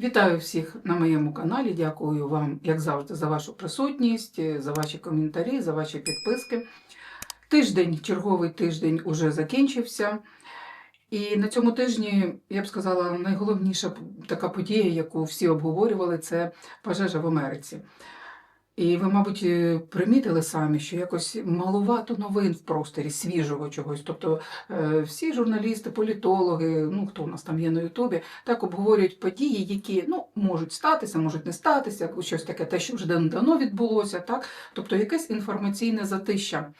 Вітаю всіх на моєму каналі. Дякую вам, як завжди, за вашу присутність, за ваші коментарі, за ваші підписки. Тиждень, черговий тиждень уже закінчився. І на цьому тижні, я б сказала, найголовніша така подія, яку всі обговорювали, це пожежа в Америці. І ви, мабуть, е, примітили самі, що якось малувато новин в просторі, свіжого чогось. Тобто е, всі журналісти, політологи, ну хто у нас там є на Ютубі, так обговорюють події, які ну, можуть статися, можуть не статися, щось таке, те, що вже давно відбулося, так? тобто якесь інформаційне затища.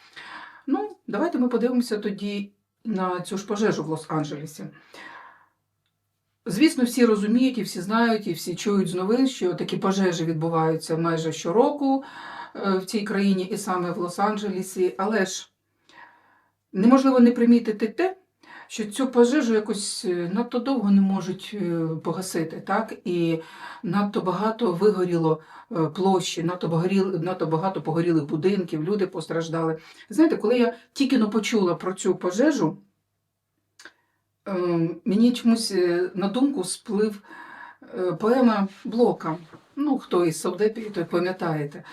Ну, давайте ми подивимося тоді на цю ж пожежу в Лос-Анджелесі. Звісно, всі розуміють і всі знають, і всі чують з новин, що такі пожежі відбуваються майже щороку е, в цій країні, і саме в Лос-Анджелесі. Але ж неможливо не примітити те, що цю пожежу якось е, надто довго не можуть е, погасити, так? І надто багато вигоріло площі, надто багато, надто багато погорілих будинків, люди постраждали. Знаєте, коли я тільки но почула про цю пожежу, мені чомусь е, на думку сплив е, поема Блока. Ну, хто із совдепів, той пам'ятаєте.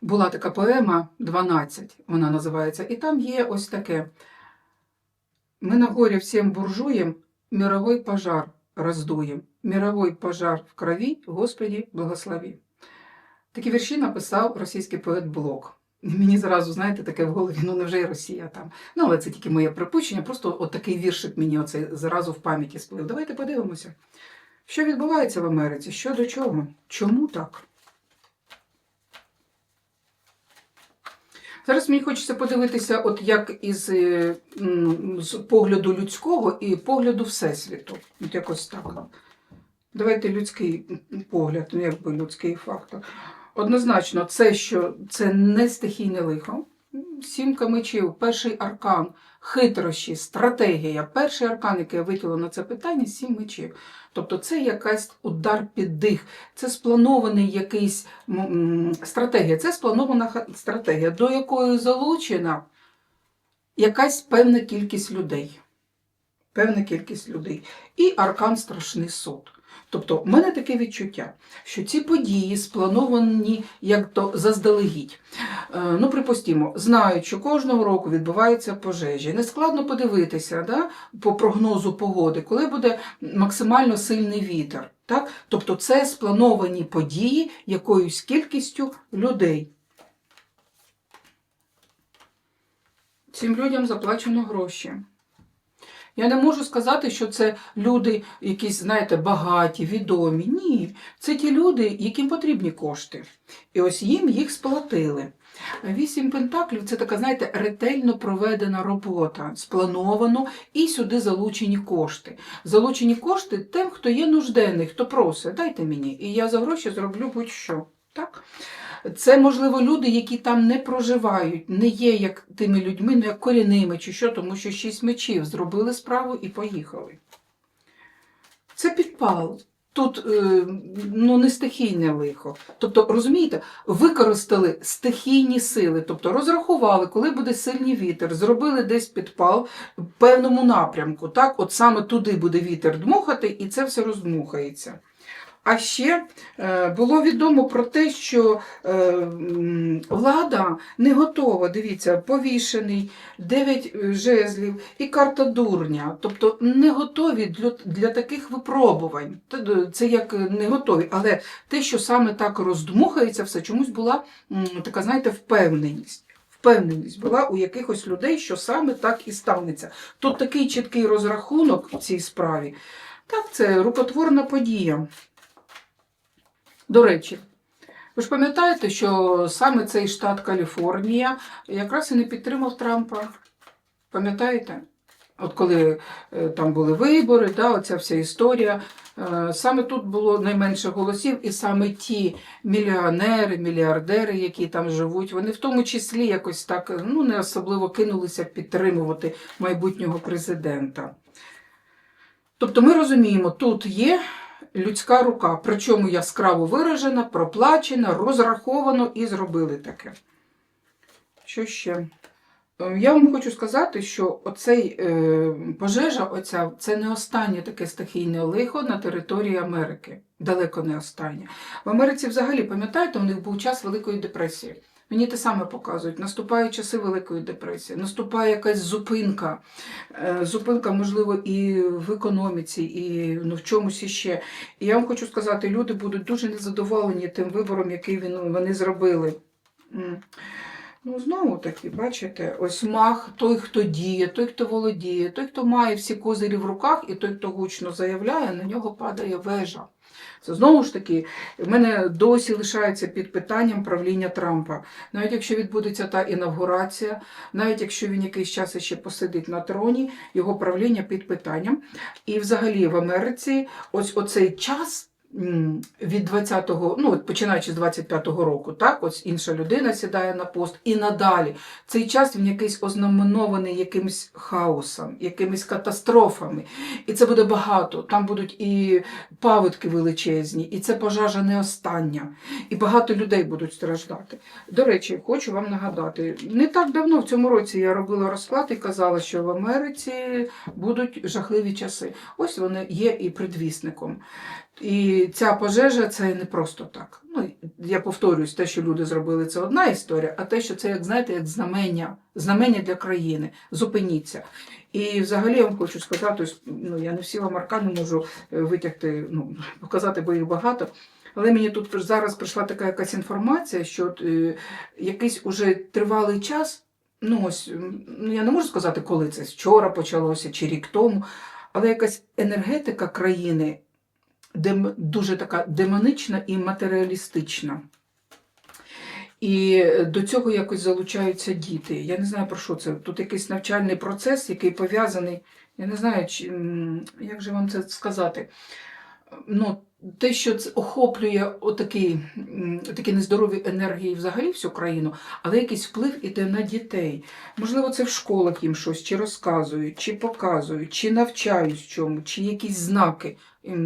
Була така поема 12, вона називається, і там є ось таке. Мы на горе всем буржуям мировой пожар раздуем. Мировой пожар в крові, Господі, благослови. Такі вірші написав російський поет Блок. Мені зразу, знаєте, таке в голові, ну невже і Росія там. Ну, але це тільки моє припущення, просто от такий віршик мені оцей зразу в пам'яті сплив. Давайте подивимося, що відбувається в Америці, що до чого, чому так? Зараз мені хочеться подивитися, от як із е, з погляду людського і погляду Всесвіту. От якось так. Давайте людський погляд, ну якби людський фактор. Однозначно, це що це не стихійне лихо. Сімка мечів, перший аркан, хитрощі, стратегія. Перший аркан, який я витягла на це питання, сім мечів. Тобто це якась удар під дих, це спланований якийсь стратегія, це спланована стратегія, до якої залучена якась певна кількість людей. Певна кількість людей. І аркан страшний суд. Тобто, в мене таке відчуття, що ці події сплановані як то заздалегідь. Е, Ну, припустімо, знають, що кожного року відбуваються пожежі. Нескладно подивитися да, по прогнозу погоди, коли буде максимально сильний вітер. Так? Тобто це сплановані події якоюсь кількістю людей. Цим людям заплачено гроші. Я не можу сказати, що це люди якісь, знаєте, багаті, відомі. Ні, це ті люди, яким потрібні кошти. І ось їм їх сплатили. Вісім пентаклів це така, знаєте, ретельно проведена робота, сплановано, і сюди залучені кошти. Залучені кошти тим, хто є нужденний, хто просить, дайте мені, і я за гроші зроблю будь-що. Так? Це, можливо, люди, які там не проживають, не є як тими людьми, ну як корінними чи що, тому що шість мечів зробили справу і поїхали. Це підпал. Тут е, ну, не стихійне лихо. Тобто, розумієте, використали стихійні сили, тобто розрахували, коли буде сильний вітер, зробили десь підпал в певному напрямку. Так, от саме туди буде вітер дмухати, і це все роздмухається. А ще е, було відомо про те, що е, влада не готова. Дивіться, повішений, дев'ять е, жезлів і карта дурня. Тобто не готові для, для таких випробувань. Це як не готові. Але те, що саме так роздмухається, все чомусь була така, знаєте, впевненість. Впевненість була у якихось людей, що саме так і станеться. Тут такий чіткий розрахунок в цій справі. Так, це рукотворна подія. До речі, ви ж пам'ятаєте, що саме цей штат Каліфорнія якраз і не підтримав Трампа. Пам'ятаєте? От коли е, там були вибори, да, оця вся історія. е, Саме тут було найменше голосів, і саме ті мільйонери, мільярдери, які там живуть, вони в тому числі якось так ну, не особливо кинулися підтримувати майбутнього президента. Тобто ми розуміємо, тут є людська рука, причому яскраво виражена, проплачена, розраховано і зробили таке. Що ще? Е, Я вам хочу сказати, що оцей е, пожежа, оця, це не останнє таке стихійне лихо на території Америки. Далеко не останнє. В Америці взагалі, пам'ятаєте, у них був час Великої депресії. Мені те саме показують. Наступають часи Великої депресії, наступає якась зупинка. Е, Зупинка, можливо, і в економіці, і ну, в чомусь іще. І я вам хочу сказати, люди будуть дуже незадоволені тим вибором, який вони зробили. Ну, знову таки, бачите, ось мах, той, хто діє, той, хто володіє, той, хто має всі козирі в руках, і той, хто гучно заявляє, на нього падає вежа. Це знову ж таки, в мене досі лишається під питанням правління Трампа. Навіть якщо відбудеться та інавгурація, навіть якщо він якийсь час ще посидить на троні, його правління під питанням. І взагалі в Америці ось оцей час. Від 20-го, ну от починаючи з 25-го року, так, ось інша людина сідає на пост, і надалі цей час він якийсь ознаменований якимось хаосом, якимись катастрофами. І це буде багато. Там будуть і паводки величезні, і це пожежа не остання, і багато людей будуть страждати. До речі, хочу вам нагадати, не так давно в цьому році я робила розклад і казала, що в Америці будуть жахливі часи. Ось вони є і предвісником. І ця пожежа це не просто так. Ну, я повторюсь, те, що люди зробили, це одна історія, а те, що це, як знаєте, як знамення, знамення для країни. Зупиніться. І взагалі я вам хочу сказати, ну, я не всі вам аркани можу е, витягти, ну, показати, бо їх багато. Але мені тут зараз прийшла така якась інформація, що е, якийсь уже тривалий час, ну ось, ну я не можу сказати, коли це вчора почалося чи рік тому, але якась енергетика країни дем, дуже така демонична і матеріалістична. І до цього якось залучаються діти. Я не знаю про що це. Тут якийсь навчальний процес, який пов'язаний. Я не знаю, чи, як же вам це сказати. Ну, те, що це охоплює отакі, м, такі нездорові енергії взагалі всю країну, але якийсь вплив іде на дітей. Можливо, це в школах їм щось чи розказують, чи показують, чи навчають чому, чи якісь знаки.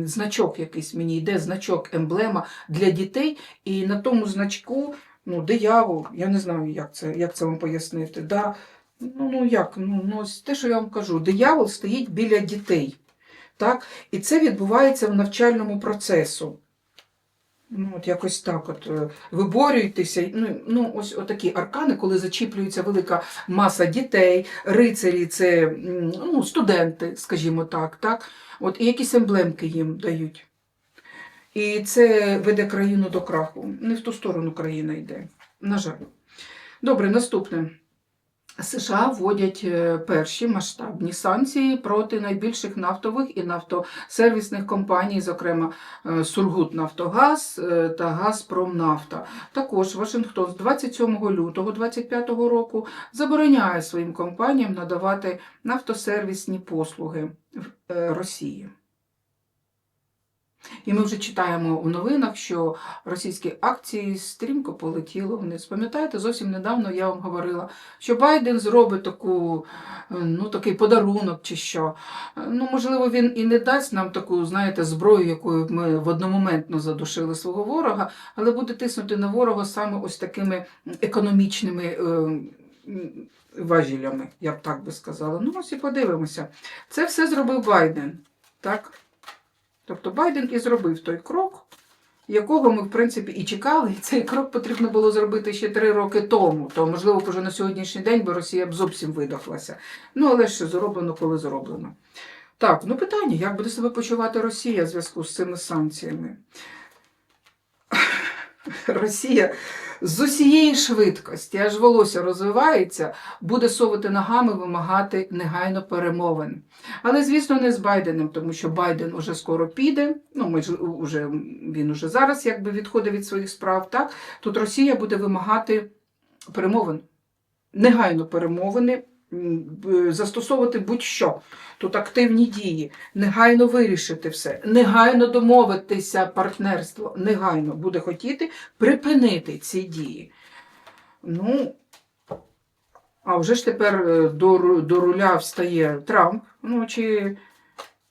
Значок якийсь мені йде, значок, емблема для дітей, і на тому значку ну, диявол, я не знаю, як це, як це вам пояснити. Да, ну, ну як, ну, ну, те, що я вам кажу, диявол стоїть біля дітей. Так? І це відбувається в навчальному процесу. Ну, от якось так от е, виборюйтеся. Ну, ну, ось отакі аркани, коли зачіплюється велика маса дітей, рицарі це ну, студенти, скажімо так, так? От, і якісь емблемки їм дають. І це веде країну до краху. Не в ту сторону країна йде. На жаль. Добре, наступне. США вводять е, перші масштабні санкції проти найбільших нафтових і нафтосервісних компаній, зокрема е, Сургут Нафтогаз е, та Газпромнафта. Також Вашингтон з 27 лютого 2025 року забороняє своїм компаніям надавати нафтосервісні послуги в Росії. І ми вже читаємо у новинах, що російські акції стрімко полетіли вниз. Пам'ятаєте, зовсім недавно я вам говорила, що Байден зробить таку, е, ну, такий подарунок чи що. Е, Ну, можливо, він і не дасть нам таку, знаєте, зброю, якою ми в одномоментно задушили свого ворога, але буде тиснути на ворога саме ось такими економічними. е, Важілями, я б так би сказала. Ну, ось і подивимося. Це все зробив Байден. Так? Тобто Байден і зробив той крок, якого ми, в принципі, і чекали. І цей крок потрібно було зробити ще три роки тому. То, можливо, вже на сьогоднішній день, бо Росія б зовсім видохлася. Ну, але ж зроблено, коли зроблено. Так, ну питання, як буде себе почувати Росія в зв'язку з цими санкціями? Росія з усієї швидкості, аж волосся розвивається, буде совати ногами, вимагати негайно перемовин. Але, звісно, не з Байденом, тому що Байден уже скоро піде. Ну, ми ж уже, він уже зараз якби відходить від своїх справ. Так? Тут Росія буде вимагати перемовин, негайно перемовини, застосовувати будь-що. Тут активні дії, негайно вирішити все, негайно домовитися партнерство, негайно буде хотіти припинити ці дії. Ну, а вже ж тепер е, до, до руля встає Трамп. Ну, чи,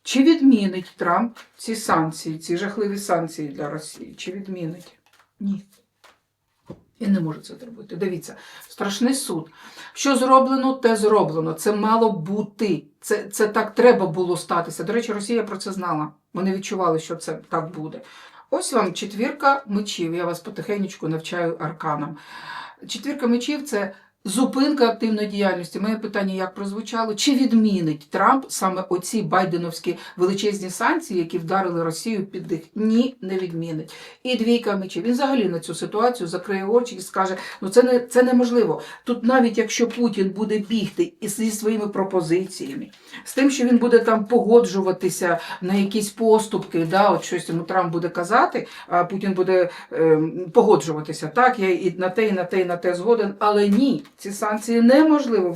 чи відмінить Трамп ці санкції, ці жахливі санкції для Росії? Чи відмінить? Ні. І не може це зробити. Дивіться, страшний суд. Що зроблено, те зроблено. Це мало бути. Це, це так треба було статися. До речі, Росія про це знала. Вони відчували, що це так буде. Ось вам четвірка мечів. Я вас потихеньку навчаю арканам. Четвірка мечів це зупинка активної діяльності. Моє питання як прозвучало? Чи відмінить Трамп саме оці байденовські величезні санкції, які вдарили Росію під дих? Ні, не відмінить. І двійка мечів. Він взагалі на цю ситуацію закриє очі і скаже: ну це не це неможливо. Тут навіть якщо Путін буде бігти із зі своїми пропозиціями, з тим, що він буде там погоджуватися на якісь поступки, да, от щось йому Трамп буде казати, а Путін буде е, погоджуватися. Так, я і на те, і на те, і на те згоден, але ні, ці санкції неможливо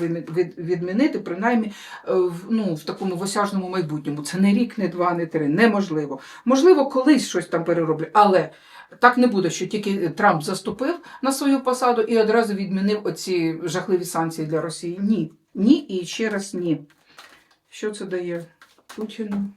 відмінити, принаймні е, ну, в такому осяжному майбутньому. Це не рік, не два, не три. Неможливо. Можливо, колись щось там перероблять, але. Так не буде, що тільки Трамп заступив на свою посаду і одразу відмінив оці жахливі санкції для Росії. Ні. Ні і ще раз ні. Що це дає Путіну?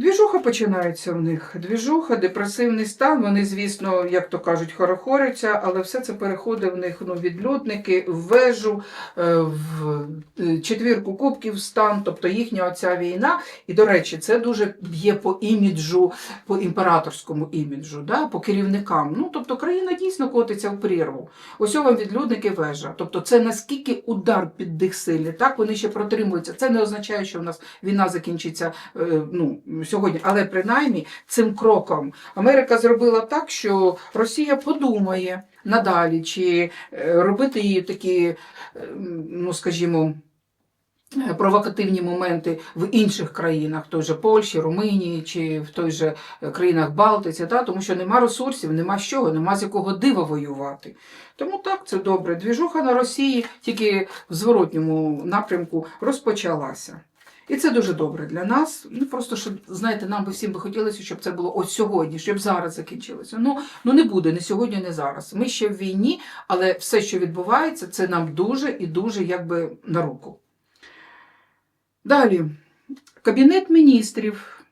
Двіжуха починається в них. Двіжуха, депресивний стан. Вони, звісно, як то кажуть, хорохоряться, але все це переходить в них ну, відлюдники, в вежу, е, в е, четвірку кубків стан, тобто їхня оця війна. І, до речі, це дуже б'є по іміджу, по імператорському іміджу, да, по керівникам. Ну, тобто країна дійсно котиться в прірву. Ось вам відлюдники вежа. Тобто це наскільки удар під дих силі, так вони ще протримуються. Це не означає, що в нас війна закінчиться е, ну, сьогодні, але принаймні цим кроком Америка зробила так, що Росія подумає надалі, чи е, робити її такі, е, ну скажімо. е, Провокативні моменти в інших країнах, в той же Польщі, Румунії чи в той же країнах Балтиці, та? тому що нема ресурсів, нема з чого, нема з якого дива воювати. Тому так, це добре. Двіжуха на Росії тільки в зворотньому напрямку розпочалася. І це дуже добре для нас. Ну просто щоб знаєте, нам би всім би хотілося, щоб це було ось сьогодні, щоб зараз закінчилося. Ну ну не буде не сьогодні, не зараз. Ми ще в війні, але все, що відбувається, це нам дуже і дуже якби на руку. Далі, Кабінет міністрів.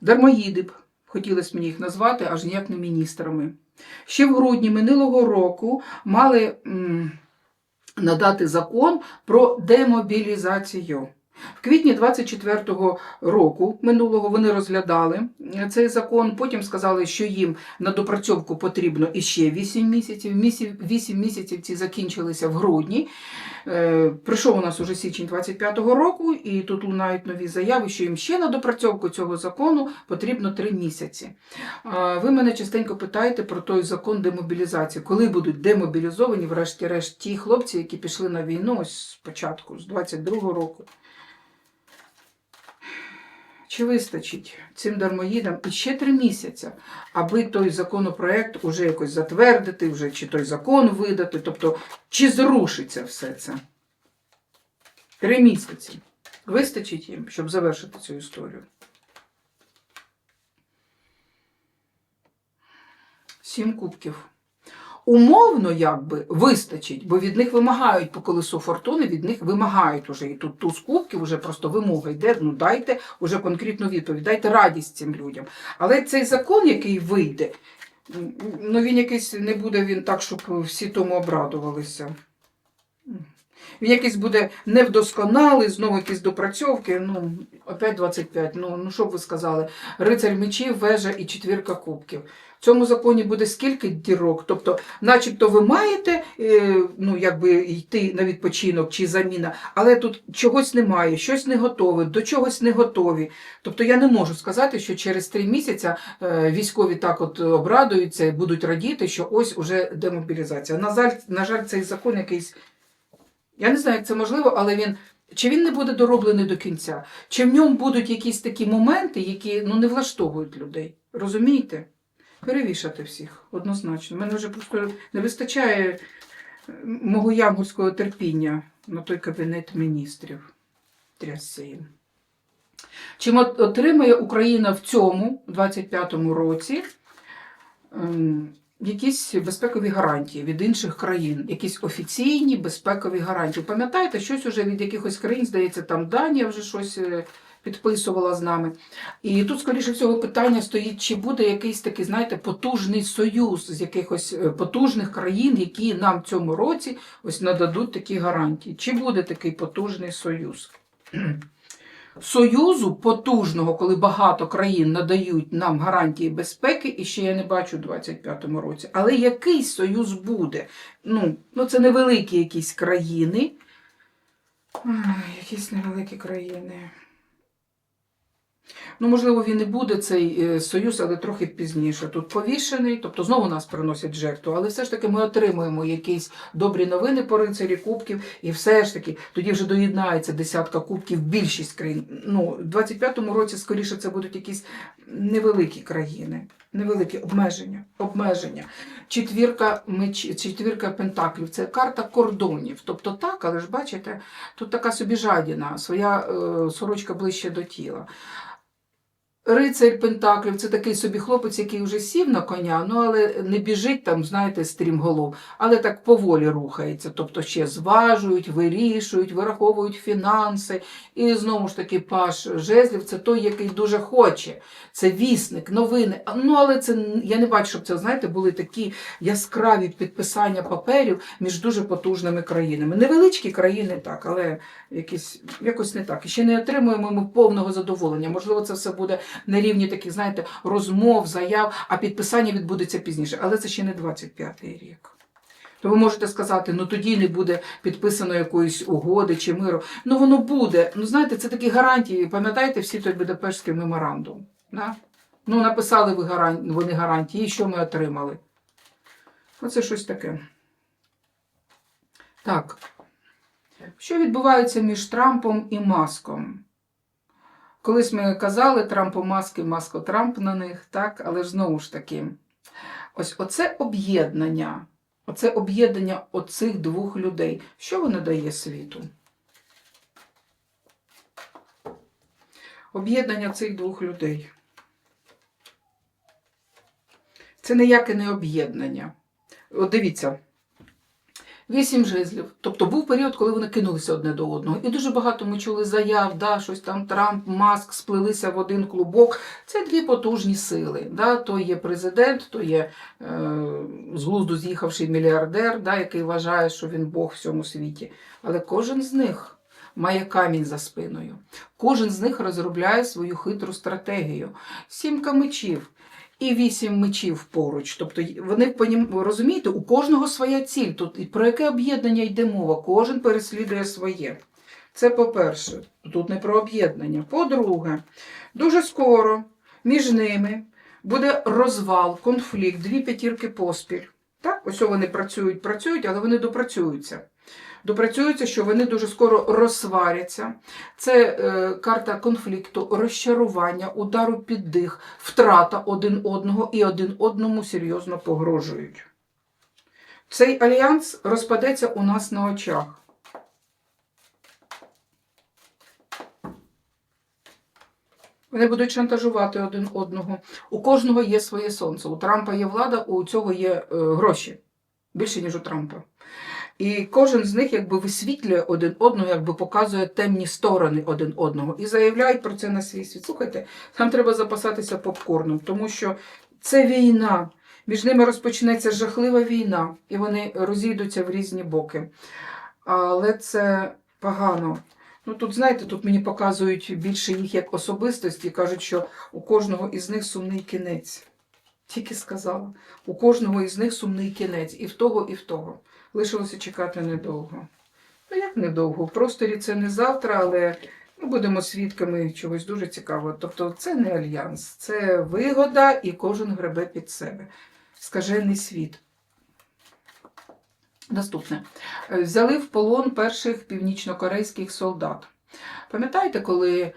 Дармоїди б, хотілося мені їх назвати, аж ніяк не міністрами. Ще в грудні минулого року мали надати закон про демобілізацію. В квітні 24-го року минулого вони розглядали е, цей закон. Потім сказали, що їм на допрацьовку потрібно іще 8 місяців. 8 місяців ці закінчилися в грудні. Е, Прийшов у нас уже січень 25-го року, і тут лунають нові заяви, що їм ще на допрацьовку цього закону потрібно 3 місяці. Ви мене частенько питаєте про той закон демобілізації. Коли будуть демобілізовані, врешті-решт, ті хлопці, які пішли на війну ось спочатку, з 22-го року. Чи вистачить цим дармоїдам іще три місяці, аби той законопроект уже якось затвердити, вже чи той закон видати, тобто чи зрушиться все це? Три місяці. Вистачить їм, щоб завершити цю історію. Сім кубків. Умовно, якби вистачить, бо від них вимагають по колесу фортуни, від них вимагають уже і тут туз кубків, вже просто вимога йде. Ну дайте уже конкретну відповідь, дайте радість цим людям. Але цей закон, який вийде, ну він якийсь не буде він так, щоб всі тому обрадувалися. Він якийсь буде невдосконалий, знову якісь допрацьовки. Ну, опять 25. Ну, ну що б ви сказали? Рицарь мечів, вежа і четвірка кубків. В цьому законі буде скільки дірок? Тобто, начебто, ви маєте е, ну, якби йти на відпочинок чи заміна, але тут чогось немає, щось не готове, до чогось не готові. Тобто я не можу сказати, що через три місяці е, військові так от обрадуються і будуть радіти, що ось уже демобілізація. На жаль, на жаль, цей закон якийсь. Я не знаю, як це можливо, але він. Чи він не буде дороблений до кінця? Чи в ньому будуть якісь такі моменти, які ну, не влаштовують людей? Розумієте? Перевішати всіх, однозначно. Мене вже просто не вистачає е, мого янгольського терпіння на той кабінет міністрів. Трясся. Чим от- отримає Україна в цьому 25-му році ем, якісь безпекові гарантії від інших країн, якісь офіційні безпекові гарантії. Пам'ятаєте, щось уже від якихось країн, здається, там Данія вже щось е, підписувала з нами. І тут, скоріше всього, питання стоїть, чи буде якийсь такий, знаєте, потужний союз з якихось е, потужних країн, які нам в цьому році ось нададуть такі гарантії. Чи буде такий потужний союз? Союзу потужного, коли багато країн надають нам гарантії безпеки, і ще я не бачу у 25-му році. Але якийсь союз буде. Ну, ну це невеликі якісь країни. Ай, якісь невеликі країни. Ну, можливо, він і буде цей е, союз, але трохи пізніше. Тут повішений, тобто знову нас приносять жертву, але все ж таки ми отримуємо якісь добрі новини по рицарі кубків, і все ж таки тоді вже доєднається десятка кубків більшість країн. Ну, в 25-му році, скоріше, це будуть якісь невеликі країни, невеликі обмеження. обмеження. Четвірка, меч, четвірка пентаклів це карта кордонів. Тобто так, але ж бачите, тут така собі жадіна, своя е, сорочка ближче до тіла. Рицарь Пентаклів це такий собі хлопець, який вже сів на коня, ну але не біжить там, знаєте, стрімголов, але так поволі рухається. Тобто ще зважують, вирішують, вираховують фінанси. І знову ж таки, паш жезлів це той, який дуже хоче. Це вісник, новини. Ну, але це я не бачу, щоб це, знаєте, були такі яскраві підписання паперів між дуже потужними країнами. Невеличкі країни так, але якісь, якось не так. І ще не отримуємо ми повного задоволення. Можливо, це все буде на рівні таких, знаєте, розмов, заяв, а підписання відбудеться пізніше. Але це ще не 25-й рік. То ви можете сказати, ну тоді не буде підписано якоїсь угоди чи миру. Ну воно буде. Ну знаєте, це такі гарантії. Пам'ятаєте всі той Будапештський меморандум? Да? Ну, написали ви гаран... вони гарантії, що ми отримали? Оце щось таке. Так. Що відбувається між Трампом і Маском? Колись ми казали Трампу маски, маско Трамп на них, так? але ж знову ж таки, ось оце об'єднання, оце об'єднання оцих двох людей. Що воно дає світу? Об'єднання цих двох людей. Це ніяке не об'єднання. От дивіться. Вісім жезлів. Тобто був період, коли вони кинулися одне до одного. І дуже багато ми чули заяв, да, щось там Трамп, Маск сплелися в один клубок. Це дві потужні сили. Да. То є президент, то є е, з глузду з'їхавший мільярдер, да, який вважає, що він Бог в цьому світі. Але кожен з них має камінь за спиною. Кожен з них розробляє свою хитру стратегію. Сімка мечів і вісім мечів поруч. Тобто вони розумієте, у кожного своя ціль. Тут про яке об'єднання йде мова? Кожен переслідує своє. Це по-перше, тут не про об'єднання. По-друге, дуже скоро між ними буде розвал, конфлікт, дві п'ятірки поспіль. Так, ось вони працюють, працюють, але вони допрацюються. Допрацюються, що вони дуже скоро розсваряться. Це е, карта конфлікту, розчарування, удару під дих, втрата один одного і один одному серйозно погрожують. Цей альянс розпадеться у нас на очах. Вони будуть шантажувати один одного. У кожного є своє сонце. У Трампа є влада, у цього є е, гроші. Більше, ніж у Трампа. І кожен з них якби висвітлює один одного, якби показує темні сторони один одного і заявляють про це на свій світ. Слухайте, там треба запасатися попкорном, тому що це війна. Між ними розпочнеться жахлива війна, і вони розійдуться в різні боки. Але це погано. Ну тут, знаєте, тут мені показують більше їх як особистості, кажуть, що у кожного із них сумний кінець. Тільки сказала. У кожного із них сумний кінець. І в того, і в того. Лишилося чекати недовго. Ну, як недовго? В просторі це не завтра, але ми будемо свідками чогось дуже цікавого. Тобто це не альянс, це вигода і кожен гребе під себе. Скажений світ. Наступне. Е, Взяли в полон перших північнокорейських солдат. Пам'ятаєте, коли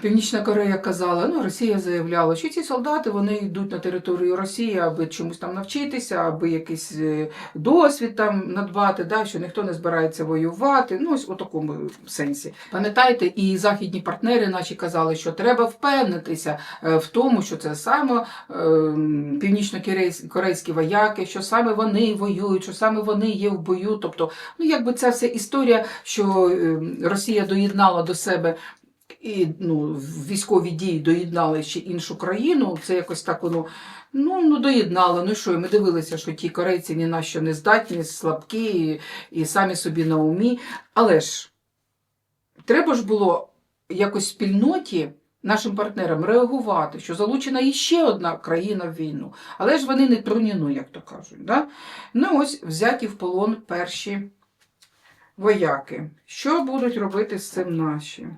Північна Корея казала, ну Росія заявляла, що ці солдати вони йдуть на територію Росії, аби чомусь там навчитися, аби якийсь е, досвід там надбати, да, що ніхто не збирається воювати. Ну, ось у такому сенсі. Пам'ятаєте, і західні партнери наші казали, що треба впевнитися е, в тому, що це саме е, північно-корейські вояки, що саме вони воюють, що саме вони є в бою. Тобто, ну якби ця вся історія, що е, Росія доєднала до себе і ну, військові дії доєднали ще іншу країну. Це якось так воно ну, ну доєднало. Ну що, ми дивилися, що ті корейці ні на що не здатні, слабкі і, і самі собі на умі. Але ж треба ж було якось спільноті. Нашим партнерам реагувати, що залучена іще одна країна в війну. Але ж вони не труніну, як то кажуть. Да? Ну ось взяті в полон перші вояки. Що будуть робити з цим наші?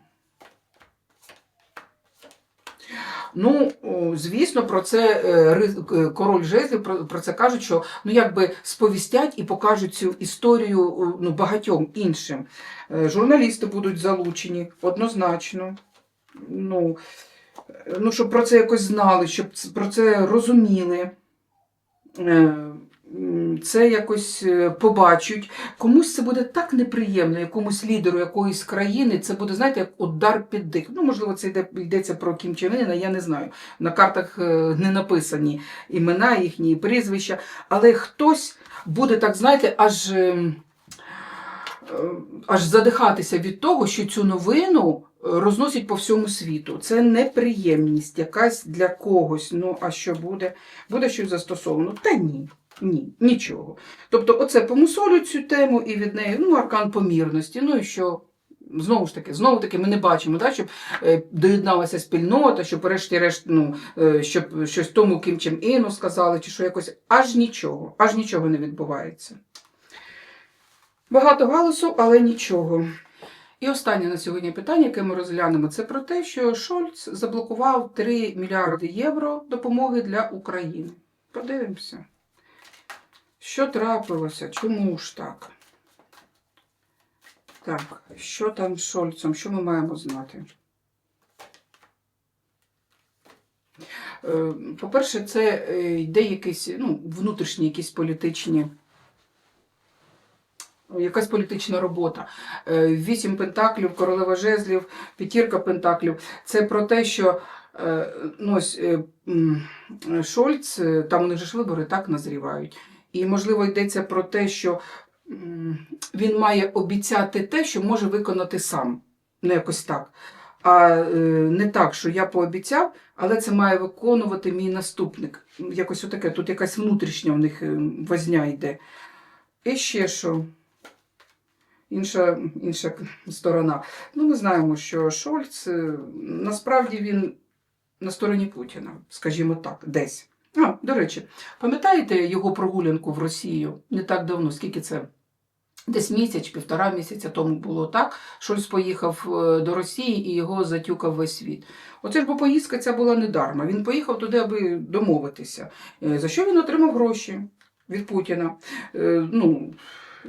Ну, звісно, про це е, е, король жезлів про, це кажуть, що ну якби сповістять і покажуть цю історію ну, багатьом іншим. Е, Журналісти будуть залучені однозначно. Ну, ну, щоб про це якось знали, щоб про це розуміли. Це якось е, побачать. Комусь це буде так неприємно, якомусь лідеру якоїсь країни. Це буде, знаєте, як удар під дих. Ну, можливо, це йде, йдеться про Кім Чен Ына, я не знаю. На картах е, не написані імена їхні, прізвища. Але хтось буде так, знаєте, аж. е, Аж задихатися від того, що цю новину розносять по всьому світу. Це неприємність якась для когось. Ну, а що буде? Буде щось застосовано? Та ні. Ні, нічого. Тобто, оце помусолюють цю тему і від неї ну, аркан помірності. Ну і що? Знову ж таки, знову таки, ми не бачимо, да, щоб е, доєдналася спільнота, щоб решті-решт, ну, е, щоб щось тому Кім Чен Іну сказали, чи що якось аж нічого, аж нічого не відбувається. Багато галасу, але нічого. І останнє на сьогодні питання, яке ми розглянемо, це про те, що Шольц заблокував 3 мільярди євро допомоги для України. Подивимося. Що трапилося? Чому ж так? Так, що там з Шольцем? Що ми маємо знати? Е, По-перше, це е, йде якісь ну, внутрішні якісь політичні. Якась політична робота. Е, Вісім пентаклів, королева жезлів, п'ятірка пентаклів. Це про те, що ну, ось, Шольц, там у же ж вибори так назрівають. І, можливо, йдеться про те, що він має обіцяти те, що може виконати сам. Ну, якось так. А е, не так, що я пообіцяв, але це має виконувати мій наступник. Якось отаке. Тут якась внутрішня в них е, возня йде. І ще що? Інша, інша сторона. Ну, ми знаємо, що Шольц е, насправді він на стороні Путіна, скажімо так, десь. А, до речі, пам'ятаєте його прогулянку в Росію не так давно, скільки це? Десь місяць, півтора місяця тому було так. Шольц поїхав е, до Росії і його затюкав весь світ. Оце ж бо поїздка ця була недарма. Він поїхав туди, аби домовитися. Е, За що він отримав гроші від Путіна? Е, Ну,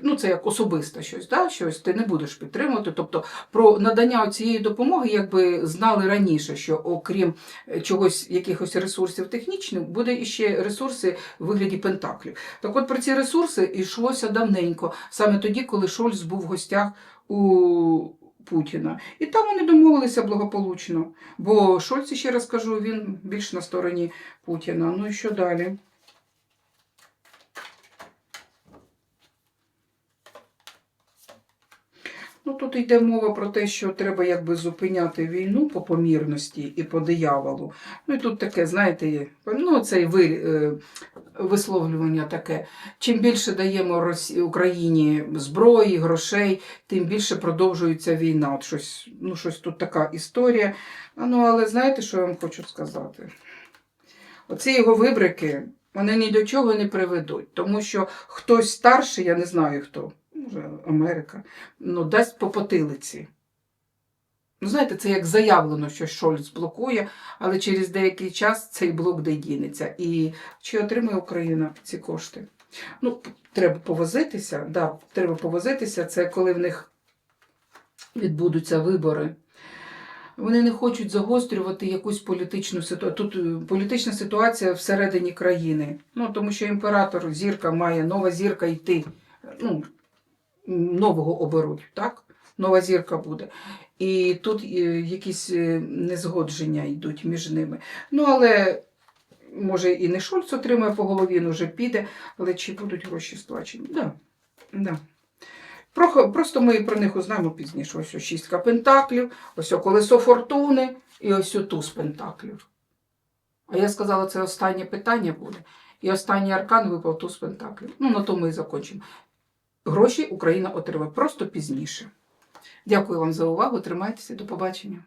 ну це як особисте щось, да? щось ти не будеш підтримувати. Тобто про надання цієї допомоги, якби знали раніше, що окрім е, чогось, якихось ресурсів технічних, буде іще ресурси в вигляді пентаклів. Так от про ці ресурси йшлося давненько, саме тоді, коли Шольц був в гостях у Путіна. І там вони домовилися благополучно. Бо Шольц, ще раз кажу, він більш на стороні Путіна. Ну і що далі? Ну, тут йде мова про те, що треба якби зупиняти війну по помірності і по дияволу. Ну і тут таке, знаєте, ну це е, висловлювання таке. Чим більше даємо. Україні зброї, грошей, тим більше продовжується війна. От щось, ну, щось тут така історія. Ну, але знаєте, що я вам хочу сказати? Оці його вибрики, вони ні до чого не приведуть, тому що хтось старший, я не знаю хто, може Америка, ну, дасть по потилиці. Ну, знаєте, це як заявлено, що Шольц блокує, але через деякий час цей блок де дінеться. І чи отримає Україна ці кошти? Ну, треба повозитися, да, треба повозитися. Це коли в них відбудуться вибори. Вони не хочуть загострювати якусь політичну ситуацію. Тут е, політична ситуація всередині країни. Ну, тому що імператор, зірка має, нова зірка йти. Ну, нового оберуть, так? Нова зірка буде. І тут е, якісь е, незгодження йдуть між ними. Ну, але, може, і не Шольц отримає по голові, він вже піде, але чи будуть гроші сплачені? Да. да. Просто ми про них узнаємо пізніше. Ось шістка пентаклів, ось колесо фортуни і ось туз пентаклів. А я сказала, це останнє питання буде. І останній аркан випав туз пентаклів. Ну, на тому і закінчимо гроші Україна отримає просто пізніше. Дякую вам за увагу. Тримайтеся, до побачення.